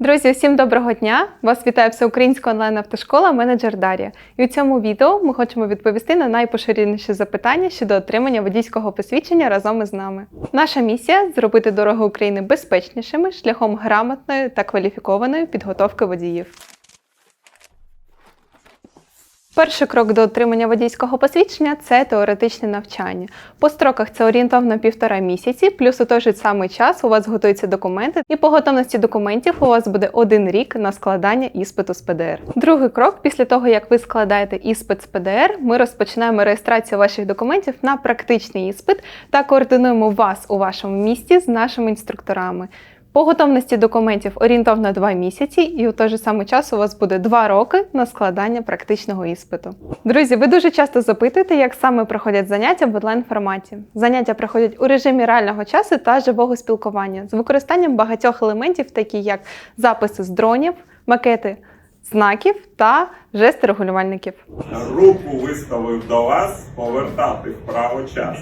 Друзі, всім доброго дня! Вас вітає всеукраїнська онлайн-автошкола менеджер Дар'я. І у цьому відео ми хочемо відповісти на найпоширеніші запитання щодо отримання водійського посвідчення разом із нами. Наша місія зробити дороги України безпечнішими шляхом грамотної та кваліфікованої підготовки водіїв. Перший крок до отримання водійського посвідчення це теоретичне навчання. По строках це орієнтовно півтора місяці, плюс у той же самий час у вас готуються документи, і по готовності документів у вас буде один рік на складання іспиту з ПДР. Другий крок, після того як ви складаєте іспит з ПДР, ми розпочинаємо реєстрацію ваших документів на практичний іспит та координуємо вас у вашому місті з нашими інструкторами. По готовності документів орієнтовно 2 місяці, і у той же самий час у вас буде 2 роки на складання практичного іспиту. Друзі, ви дуже часто запитуєте, як саме проходять заняття в онлайн форматі. Заняття проходять у режимі реального часу та живого спілкування з використанням багатьох елементів, такі як записи з дронів, макети знаків та жести регулювальників. Руку виставив до вас, повертати вправо час.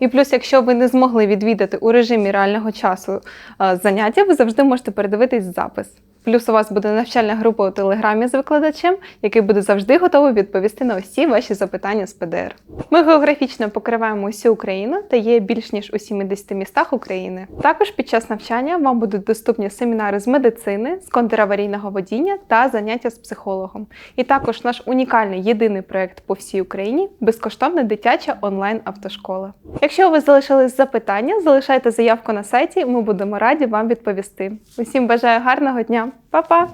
І плюс, якщо ви не змогли відвідати у режимі реального часу е, заняття, ви завжди можете передивитись запис. Плюс у вас буде навчальна група у телеграмі з викладачем, який буде завжди готовий відповісти на усі ваші запитання з ПДР. Ми географічно покриваємо усю Україну та є більш ніж у 70 містах України. Також під час навчання вам будуть доступні семінари з медицини, з контраварійного водіння та заняття з психологом. І також наш унікальний єдиний проект по всій Україні безкоштовна дитяча онлайн автошкола. Якщо у вас залишились запитання, залишайте заявку на сайті, ми будемо раді вам відповісти. Усім бажаю гарного дня, папа